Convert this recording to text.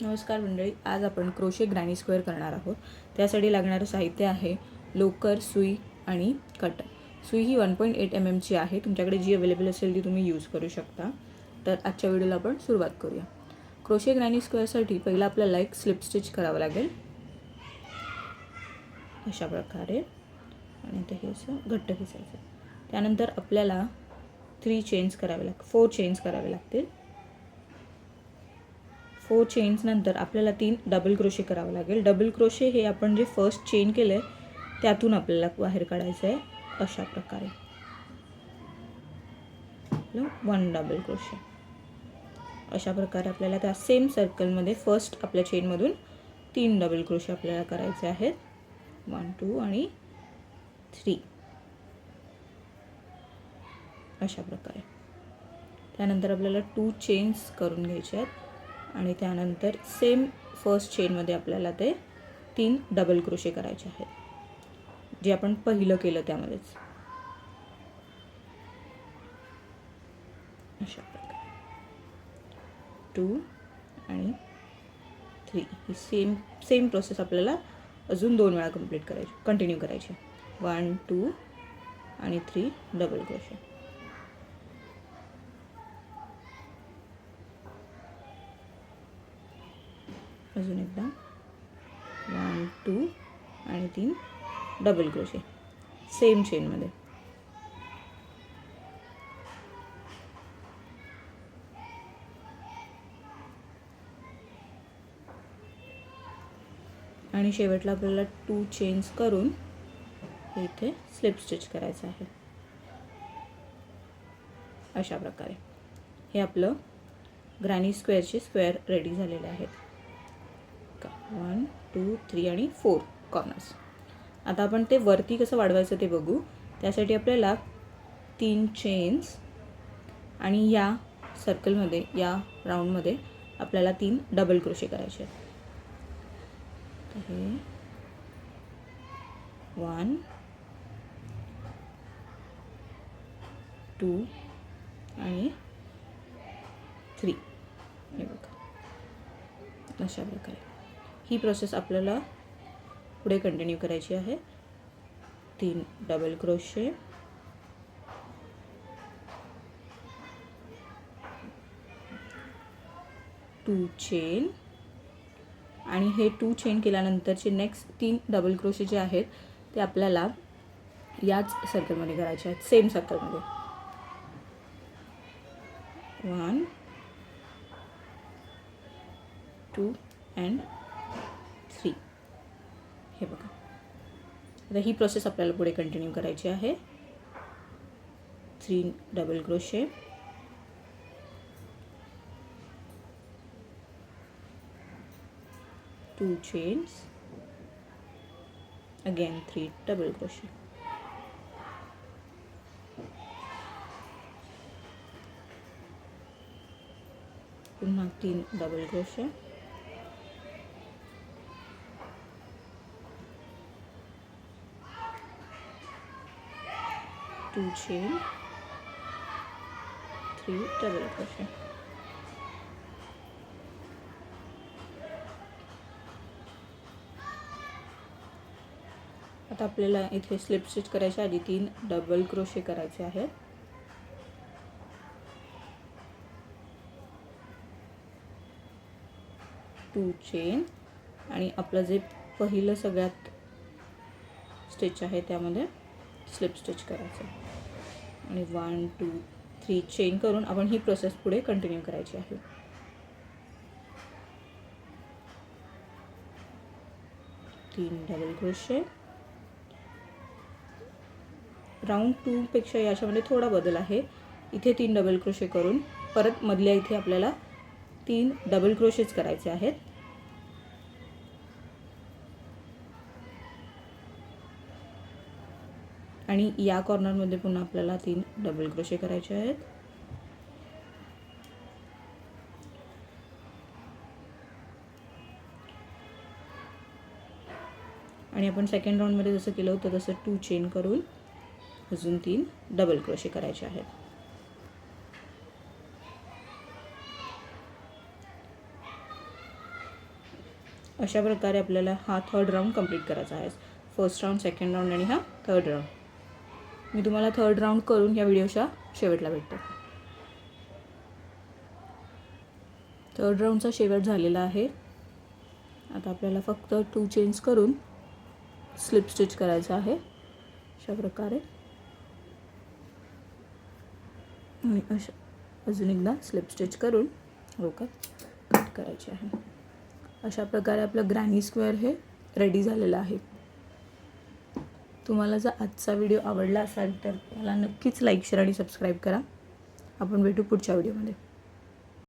नमस्कार मंडळी आज आपण क्रोशे ग्रॅनी स्क्वेअर करणार आहोत. त्यासाठी लागणारं साहित्य आहे लोकर सुई आणि कटर. सुई ही वन पॉईंट एट एम एमची आहे. तुमच्याकडे जी अवेलेबल असेल ती तुम्ही यूज करू शकता. तर आजच्या व्हिडिओला आपण सुरुवात करूया. क्रोशे ग्रॅनी स्क्वेअरसाठी पहिलं आपल्याला एक स्लिप स्टिच करावं लागेल. अशा प्रकारे. आणि ते हे असं घट्ट खेचायचं त्यानंतर आपल्याला थ्री चेन्स करावे लाग फोर चेन्स करावे लागतील. फोर चेन्स नंतर आपल्याला तीन डबल क्रोशे करावं लागेल. डबल क्रोशे हे आपण जे फर्स्ट चेन केलं आहे त्यातून आपल्याला बाहेर काढायचं आहे अशा प्रकारे. वन डबल क्रोशे अशा प्रकारे आपल्याला त्या सेम सर्कलमध्ये फर्स्ट आपल्या चेनमधून तीन डबल क्रोशे आपल्याला करायचे आहेत. वन टू आणि थ्री अशा प्रकारे. त्यानंतर आपल्याला टू चेन्स करून घ्यायचे आहेत. आणि त्यानंतर सेम फर्स्ट चेनमध्ये आपल्याला ते तीन डबल क्रोशे करायचे आहेत. जे आपण पहिलं केलं त्यामध्येच. अशा प्रकारे. टू आणि थ्री ही सेम सेम प्रोसेस आपल्याला अजून दोन वेळा कंप्लीट करायची कंटिन्यू करायची. वन टू आणि थ्री डबल क्रोशे अजून एकदा. वन टू आणि तीन. डबल क्रोशे सेम चेनमध्ये आणि शेवटला आपल्याला टू चेन्स करून इथे स्लिप स्टिच करायचं आहे. अशा प्रकारे. हे आपलं ग्रॅनी स्क्वेअरचे स्क्वेअर रेडी झालेले आहेत. वन टू थ्री आणि फोर कॉर्नर्स आता आपण ते वरती कसं वाढवायचं ते बघू. त्यासाठी आपल्याला तीन चेन्स आणि या सर्कलमध्ये या राऊंडमध्ये आपल्याला तीन डबल क्रोशे करायचे आहेत. तर वन टू आणि थ्री हे बघा. अशा प्रकारे. ही प्रोसेस आपल्याला पुढे कंटिन्यू करायची आहे. तीन डबल क्रोशे टू चेन आणि हे टू चेन केल्यानंतरचे नेक्स्ट तीन डबल क्रोशे जे आहेत ते आपल्याला याच सर्कलमध्ये करायचे आहेत. सेम सर्कलमध्ये वन टू अँड हे बघा. आता ही प्रोसेस आपल्याला पुढे कंटिन्यू करायची आहे. Three double crochet two chains again three double crochet पुन्हा तीन double crochet two chain three double crochet आता आपल्याला इथे स्लिप स्टिच करायच्या आधी तीन डबल क्रोशे करायचे आहेत. टू चेन आणि आपलं जे पहिलं सगळ्यात स्टिच आहे त्यामध्ये स्लिप स्टिच करायचं. आणि वन टू थ्री चेन करून आपण ही प्रोसेस पुढे कंटिन्यू करायची आहे. तीन डबल क्रोशे राऊंड टूपेक्षा याच्यामध्ये थोडा बदल आहे. इथे तीन डबल क्रोशे करून परत मधल्या इथे आपल्याला तीन डबल क्रोशेच करायचे आहेत. आणि या कॉर्नरमध्ये पुन्हा आपल्याला तीन डबल क्रोशे करायचे आहेत. आणि आपण सेकंड राऊंडमध्ये जसं केलं होतं तसं टू चेन करून अजून तीन डबल क्रोशे करायचे आहेत. अशा प्रकारे आपल्याला हा थर्ड राऊंड कंप्लीट करायचा आहे. फर्स्ट राऊंड सेकंड राऊंड आणि हा थर्ड राऊंड मी तुम्हाला थर्ड राऊंड करून या व्हिडिओच्या शेवटला भेटते. थर्ड राऊंडचा शेवट झालेला आहे. आता आपल्याला फक्त टू चेंज करून स्लिप स्टिच करायचं आहे. अशा प्रकारे. आणि अशा अजून एकदा स्लिप स्टिच करून रोकर कट करायची आहे. अशा प्रकारे आपलं ग्रॅनी स्क्वेअर हे रेडी झालेलं आहे. तुम्हाला जर आजचा व्हिडिओ आवडला असाल तर मला नक्कीच लाईक शेअर आणि सबस्क्राईब करा. आपण भेटू पुढच्या व्हिडिओमध्ये.